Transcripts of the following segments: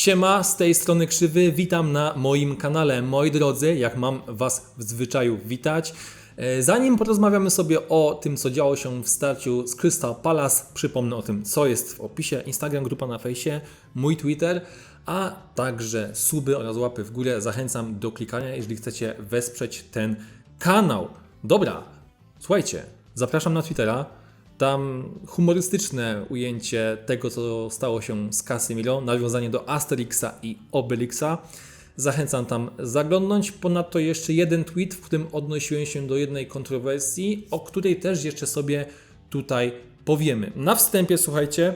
Siema, z tej strony Krzywy, witam na moim kanale. Moi drodzy, jak mam Was w zwyczaju witać, e, zanim porozmawiamy sobie o tym, co działo się w starciu z Crystal Palace, przypomnę o tym, co jest w opisie, Instagram, grupa na fejsie, mój Twitter, a także suby oraz łapy w górę. Zachęcam do klikania, jeżeli chcecie wesprzeć ten kanał. Dobra, słuchajcie, zapraszam na Twittera. Tam humorystyczne ujęcie tego, co stało się z Casemiro, nawiązanie do Asterixa i Obelixa. Zachęcam tam zaglądnąć. Ponadto jeszcze jeden tweet, w którym odnosiłem się do jednej kontrowersji, o której też jeszcze sobie tutaj powiemy. Na wstępie, słuchajcie,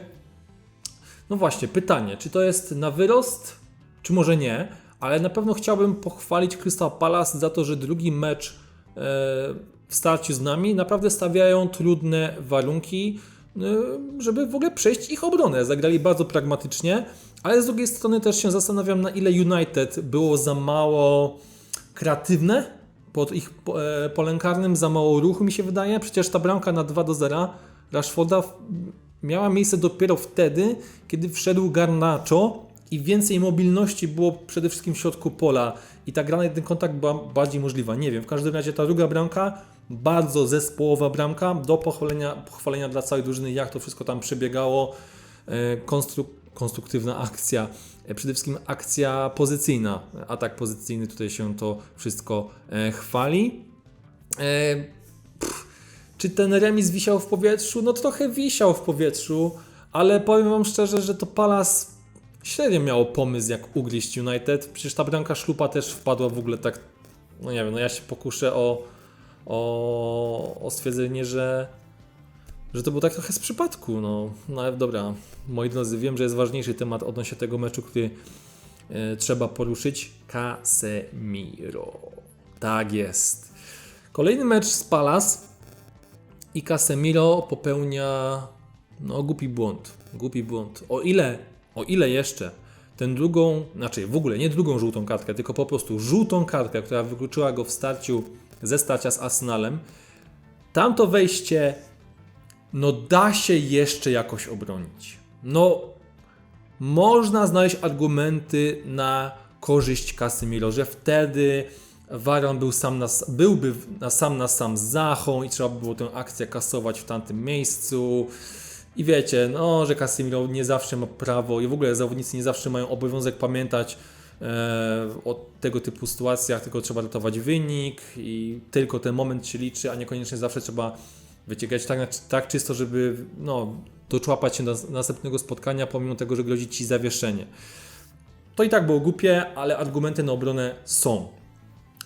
no właśnie, pytanie, czy to jest na wyrost, czy może nie, ale na pewno chciałbym pochwalić Crystal Palace za to, że drugi mecz e, w starciu z nami naprawdę stawiają trudne warunki, e, żeby w ogóle przejść ich obronę. Zagrali bardzo pragmatycznie, ale z drugiej strony też się zastanawiam, na ile United było za mało kreatywne pod ich e, polem karnym, za mało ruchu mi się wydaje. Przecież ta bramka na 2 do 0 Rashforda miała miejsce dopiero wtedy, kiedy wszedł Garnacho i więcej mobilności było przede wszystkim w środku pola i ta gra na jeden kontakt była bardziej możliwa. Nie wiem, w każdym razie ta druga bramka, bardzo zespołowa bramka, do pochwalenia, pochwalenia dla całej drużyny, jak to wszystko tam przebiegało. E, Konstru, konstruktywna akcja, e, przede wszystkim akcja pozycyjna, atak pozycyjny, tutaj się to wszystko e, chwali. Pff, czy ten remis wisiał w powietrzu? No trochę wisiał w powietrzu, ale powiem Wam szczerze, że to Palace średnio miało pomysł, jak ugryźć United. Przecież ta bramka szlupa też wpadła w ogóle tak, no nie wiem, no ja się pokuszę o, o, o stwierdzenie, że, że to było tak trochę z przypadku. No, no ale dobra, moi drodzy, wiem, że jest ważniejszy temat odnośnie tego meczu, który e, trzeba poruszyć. Casemiro. Tak jest. Kolejny mecz z Palace i Casemiro popełnia no głupi błąd. Głupi błąd. O ile, o ile jeszcze ten drugą, znaczy w ogóle nie drugą żółtą kartkę, tylko po prostu żółtą kartkę, która wykluczyła go w starciu ze starcia z Arsenalem, tamto wejście no da się jeszcze jakoś obronić. No można znaleźć argumenty na korzyść Casemiro, że wtedy Varan był sam na, byłby na sam na sam z Zachą i trzeba by było tę akcję kasować w tamtym miejscu. I wiecie, no, że Casemiro nie zawsze ma prawo i w ogóle zawodnicy nie zawsze mają obowiązek pamiętać o tego typu sytuacjach, tylko trzeba ratować wynik i tylko ten moment się liczy, a niekoniecznie zawsze trzeba wiecie, grać tak, tak czysto, żeby no, doczłapać się do następnego spotkania, pomimo tego, że grozi Ci zawieszenie. To i tak było głupie, ale argumenty na obronę są.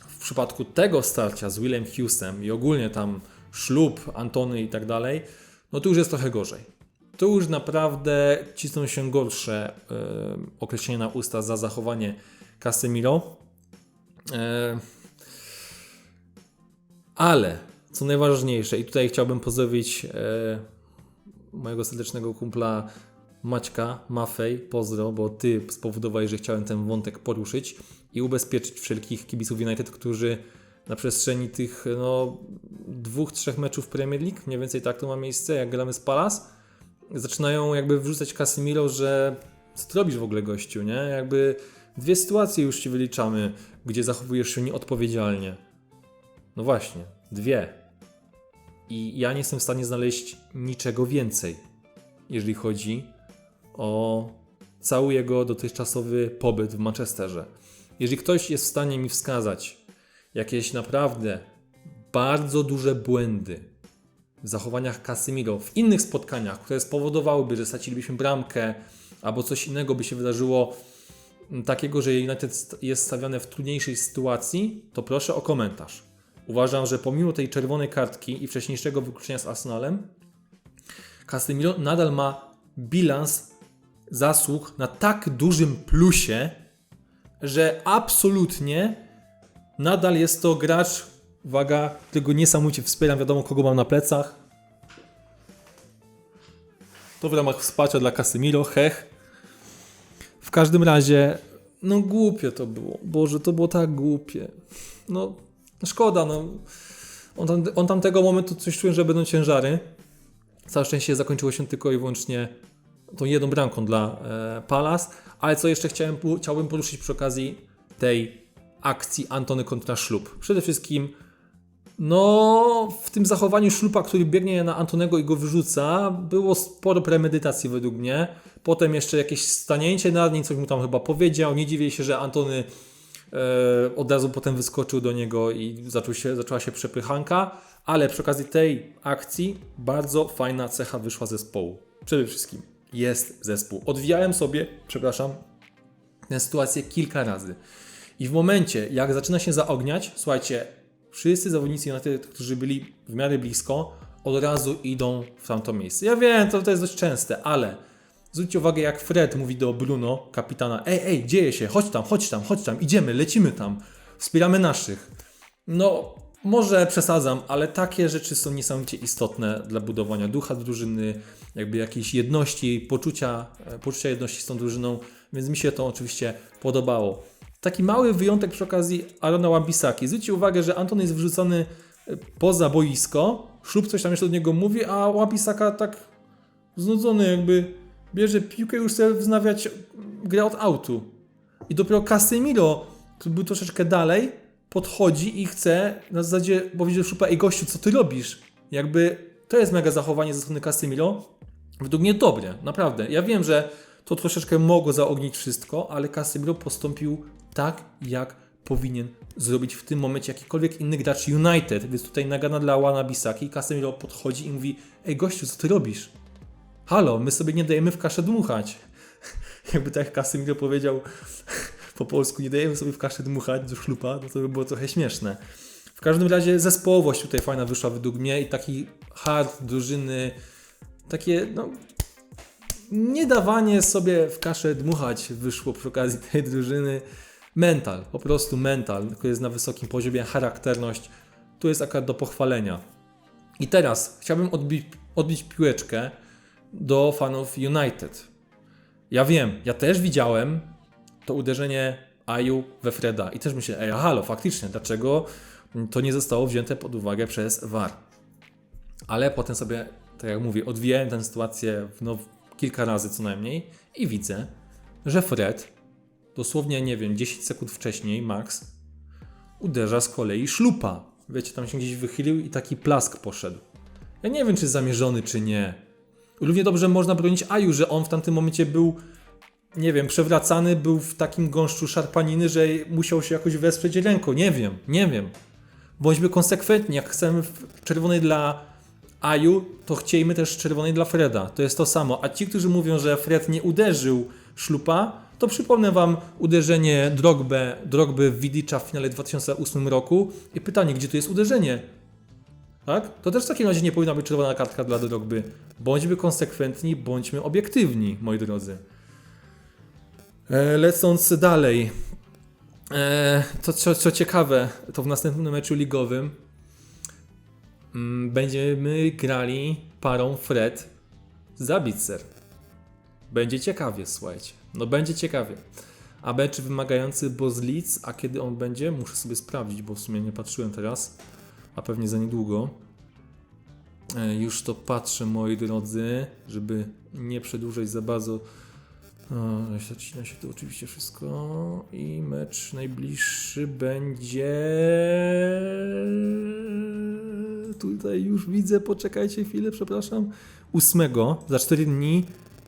W przypadku tego starcia z Willem Hughesem i ogólnie tam ślub, Antony i tak dalej, no to już jest trochę gorzej. To już naprawdę cisną się gorsze e, określenia na usta za zachowanie Casemiro. E, ale, co najważniejsze, i tutaj chciałbym pozdrowić e, mojego serdecznego kumpla Maćka, Mafej, pozdro, bo ty spowodowałeś, że chciałem ten wątek poruszyć i ubezpieczyć wszelkich kibiców United, którzy na przestrzeni tych no, dwóch, trzech meczów Premier League, mniej więcej tak to ma miejsce, jak gramy z Palace, zaczynają jakby wrzucać Casemiro, że co ty robisz w ogóle gościu, nie? Jakby dwie sytuacje już ci wyliczamy, gdzie zachowujesz się nieodpowiedzialnie. No właśnie, dwie. I ja nie jestem w stanie znaleźć niczego więcej, jeżeli chodzi o cały jego dotychczasowy pobyt w Manchesterze. Jeżeli ktoś jest w stanie mi wskazać jakieś naprawdę bardzo duże błędy w zachowaniach Casemiro w innych spotkaniach, które spowodowałyby, że stracilibyśmy bramkę albo coś innego by się wydarzyło m, takiego, że United st- jest stawiane w trudniejszej sytuacji, to proszę o komentarz. Uważam, że pomimo tej czerwonej kartki i wcześniejszego wykluczenia z Arsenalem, Casemiro nadal ma bilans zasług na tak dużym plusie, że absolutnie nadal jest to gracz, uwaga, którego niesamowicie wspieram, wiadomo kogo mam na plecach. To w ramach wsparcia dla Casemiro, hech. W każdym razie, no głupie to było. Boże, to było tak głupie. No, szkoda, no. On, tam, on tamtego momentu coś czułem, że będą ciężary. Całe szczęście zakończyło się tylko i wyłącznie tą jedną bramką dla e, Palace, ale co jeszcze chciałem, chciałbym poruszyć przy okazji tej akcji Antony kontra Szlub. Przede wszystkim no, w tym zachowaniu szlupa, który biegnie na Antonego i go wyrzuca, było sporo premedytacji według mnie. Potem jeszcze jakieś stanięcie nad nim, coś mu tam chyba powiedział. Nie dziwię się, że Antony e, od razu potem wyskoczył do niego i zaczął się, zaczęła się przepychanka. Ale przy okazji tej akcji bardzo fajna cecha wyszła zespołu. Przede wszystkim jest zespół. Odwijałem sobie, przepraszam, tę sytuację kilka razy. I w momencie, jak zaczyna się zaogniać, słuchajcie, wszyscy zawodnicy United, którzy byli w miarę blisko, od razu idą w tamto miejsce. Ja wiem, to, to jest dość częste, ale zwróćcie uwagę, jak Fred mówi do Bruno, kapitana: Ej, ej, dzieje się, chodź tam, chodź tam, chodź tam, idziemy, lecimy tam, wspieramy naszych. No, może przesadzam, ale takie rzeczy są niesamowicie istotne dla budowania ducha drużyny, jakby jakiejś jedności, poczucia, e, poczucia jedności z tą drużyną, więc mi się to oczywiście podobało. Taki mały wyjątek przy okazji Arona Wambisaki. Zwróćcie uwagę, że Anton jest wrzucony e, poza boisko, Szlub coś tam jeszcze do niego mówi, a Wambisaka tak znudzony jakby bierze piłkę i już chce wznawiać grę od autu. I dopiero Casemiro, który był troszeczkę dalej, podchodzi i chce na zasadzie powiedzieć do Szlupa, ej gościu, co ty robisz? Jakby to jest mega zachowanie ze strony Casemiro. Według mnie dobre, naprawdę. Ja wiem, że to troszeczkę mogło zaognić wszystko, ale Casemiro postąpił tak, jak powinien zrobić w tym momencie jakikolwiek inny gracz United. Więc tutaj nagana dla Wana Bisaki. Casemiro podchodzi i mówi: Ej gościu, co ty robisz? Halo, my sobie nie dajemy w kaszę dmuchać. Jakby tak Casemiro powiedział po polsku, nie dajemy sobie w kaszę dmuchać do szlupa, no to by było trochę śmieszne. W każdym razie zespołowość tutaj fajna wyszła według mnie i taki hard drużyny, takie no nie dawanie sobie w kaszę dmuchać wyszło przy okazji tej drużyny. Mental, po prostu mental, tylko jest na wysokim poziomie, charakterność, tu jest akurat do pochwalenia. I teraz chciałbym odbić, odbić piłeczkę do fanów United. Ja wiem, ja też widziałem to uderzenie Aju we Freda i też myślę, ej, halo, faktycznie, dlaczego to nie zostało wzięte pod uwagę przez VAR? Ale potem sobie, tak jak mówię, odwijałem tę sytuację w no, kilka razy co najmniej i widzę, że Fred dosłownie, nie wiem, 10 sekund wcześniej, max, uderza z kolei szlupa. Wiecie, tam się gdzieś wychylił i taki plask poszedł. Ja nie wiem, czy zamierzony, czy nie. Równie dobrze można bronić Aju, że on w tamtym momencie był, nie wiem, przewracany, był w takim gąszczu szarpaniny, że musiał się jakoś wesprzeć ręką. Nie wiem, nie wiem. Bądźmy konsekwentni. Jak chcemy w czerwonej dla Aju, to chciejmy też czerwonej dla Freda. To jest to samo. A ci, którzy mówią, że Fred nie uderzył szlupa, to przypomnę Wam uderzenie Drogby, Drogby Widicza w finale 2008 roku i pytanie, gdzie tu jest uderzenie? Tak? To też w takim razie nie powinna być czerwona kartka dla Drogby. Bądźmy konsekwentni, bądźmy obiektywni, moi drodzy. E, lecąc dalej. E, to co, co ciekawe, to w następnym meczu ligowym będziemy grali parą Fred Zabitzer. Będzie ciekawie, słuchajcie. No będzie ciekawie. A mecz wymagający Bozlic, a kiedy on będzie? Muszę sobie sprawdzić, bo w sumie nie patrzyłem teraz, a pewnie za niedługo. E, Już to patrzę, moi drodzy, żeby nie przedłużać za bardzo. Zacina się to oczywiście wszystko. I mecz najbliższy będzie. Tutaj już widzę, poczekajcie chwilę, przepraszam. 8 za 4 dni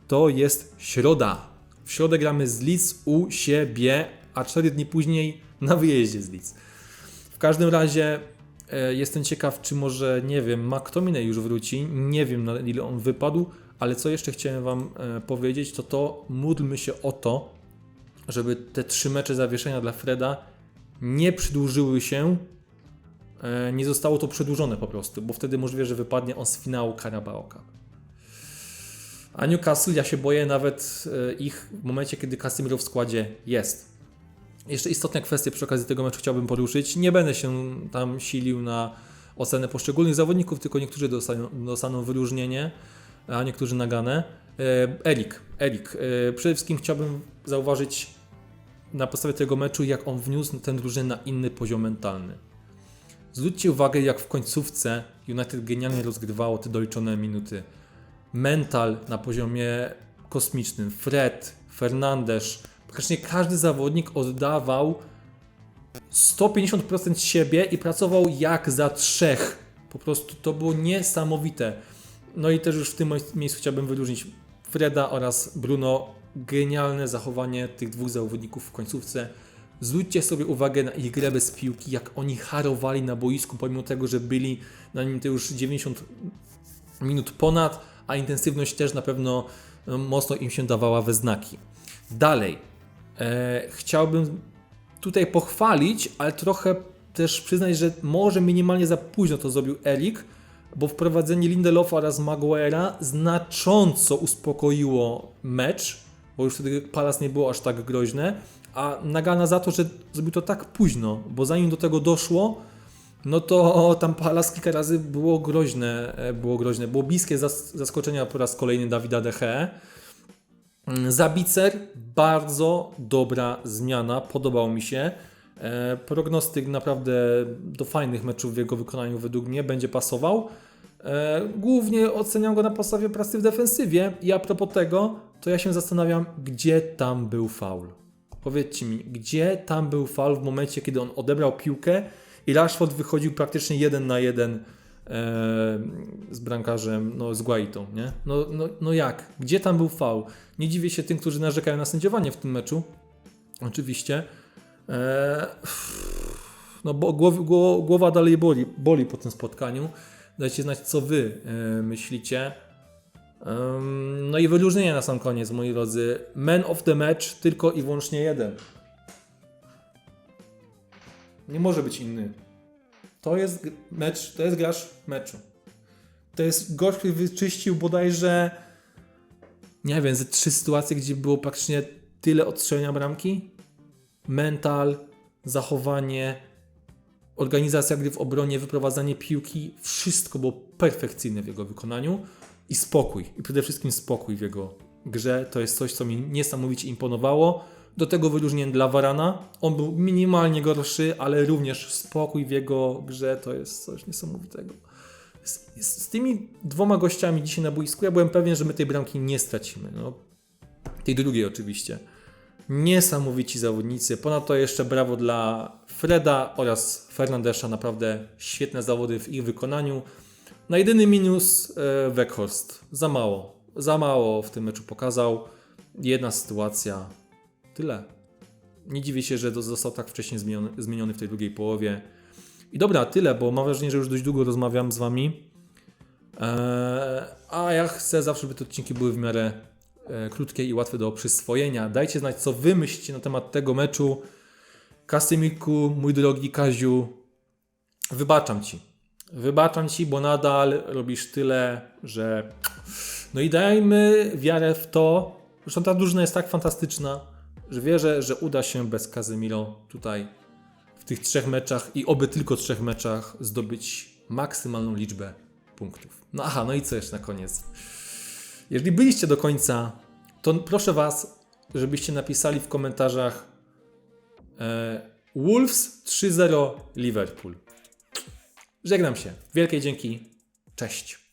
to jest środa. W środę gramy z Leeds u siebie, a 4 dni później na wyjeździe z Leeds. W każdym razie e, jestem ciekaw, czy może, nie wiem, McTominay już wróci. Nie wiem, na ile on wypadł, ale co jeszcze chciałem Wam e, powiedzieć, to to módlmy się o to, żeby te trzy mecze zawieszenia dla Freda nie przedłużyły się, nie zostało to przedłużone po prostu, bo wtedy możliwe, że wypadnie on z finału Carabao Cup. A Newcastle, ja się boję nawet e, ich w momencie, kiedy Casemiro w składzie jest. Jeszcze istotne kwestie przy okazji tego meczu chciałbym poruszyć. Nie będę się tam silił na ocenę poszczególnych zawodników, tylko niektórzy dostaną, dostaną wyróżnienie, a niektórzy naganę. E, Erik, Erik. e, Przede wszystkim chciałbym zauważyć na podstawie tego meczu, jak on wniósł tę drużynę na inny poziom mentalny. Zwróćcie uwagę, jak w końcówce United genialnie rozgrywało te doliczone minuty mental na poziomie kosmicznym. Fred, Fernandes, praktycznie każdy zawodnik oddawał 150% siebie i pracował jak za trzech. Po prostu to było niesamowite. No i też już w tym miejscu chciałbym wyróżnić Freda oraz Bruno. Genialne zachowanie tych dwóch zawodników w końcówce. Zwróćcie sobie uwagę na ich grę bez piłki, jak oni harowali na boisku, pomimo tego, że byli na nim to już 90 minut ponad, a intensywność też na pewno e, mocno im się dawała we znaki. Dalej, e, chciałbym tutaj pochwalić, ale trochę też przyznać, że może minimalnie za późno to zrobił Erik, bo wprowadzenie Lindelofa oraz Maguire'a znacząco uspokoiło mecz, bo już wtedy Palas nie było aż tak groźne, a nagana za to, że zrobił to tak późno, bo zanim do tego doszło, no to tam Palas kilka razy było groźne, e, było groźne, było bliskie zas- zaskoczenia po raz kolejny Dawida De Gea. Mm, Zabicer, bardzo dobra zmiana, podobał mi się. E, prognostyk naprawdę do fajnych meczów w jego wykonaniu według mnie będzie pasował. E, głównie oceniam go na podstawie pracy w defensywie i a propos tego, to ja się zastanawiam, gdzie tam był faul. Powiedzcie mi, gdzie tam był faul w momencie, kiedy on odebrał piłkę i Rashford wychodził praktycznie jeden na jeden z bramkarzem, no z Guaitą, nie? No, no, no jak? Gdzie tam był faul? Nie dziwię się tym, którzy narzekają na sędziowanie w tym meczu. Oczywiście. E, no bo głow, gło- głowa dalej boli, boli po tym spotkaniu. Dajcie znać, co wy e, myślicie. No i wyróżnienie na sam koniec, moi drodzy. Man of the match tylko i wyłącznie jeden. Nie może być inny. To jest mecz, to jest gracz meczu. To jest gość, który wyczyścił bodajże nie wiem, ze trzy sytuacje, gdzie było praktycznie tyle odstrzelenia bramki. Mental, zachowanie, organizacja gry w obronie, wyprowadzanie piłki, wszystko było perfekcyjne w jego wykonaniu i spokój. I przede wszystkim spokój w jego grze. To jest coś, co mi niesamowicie imponowało. Do tego wyróżnienie dla Varana. On był minimalnie gorszy, ale również spokój w jego grze to jest coś niesamowitego. Z, z, z tymi dwoma gościami dzisiaj na boisku ja byłem pewien, że my tej bramki nie stracimy. No, tej drugiej oczywiście. Niesamowici zawodnicy. Ponadto jeszcze brawo dla Freda oraz Fernandesza. Naprawdę świetne zawody w ich wykonaniu. Na jedyny minus e, Weghorst. Za mało. Za mało w tym meczu pokazał. Jedna sytuacja. Tyle. Nie dziwię się, że został tak wcześnie zmieniony, w tej drugiej połowie. I dobra, tyle, bo mam wrażenie, że już dość długo rozmawiam z wami. Eee, a ja chcę zawsze, żeby te odcinki były w miarę e, krótkie i łatwe do przyswojenia. Dajcie znać, co wy myślicie na temat tego meczu. Kasymiku, mój drogi Kaziu, wybaczam ci. Wybaczam ci, bo nadal robisz tyle, że. No i dajmy wiarę w to. Zresztą ta drużyna jest tak fantastyczna, że wierzę, że uda się bez Kazemiro tutaj w tych trzech meczach i oby tylko trzech meczach zdobyć maksymalną liczbę punktów. No aha, no i co jeszcze na koniec? Jeżeli byliście do końca, to proszę Was, żebyście napisali w komentarzach e, Wolves 3-0 Liverpool. Żegnam się. Wielkie dzięki. Cześć.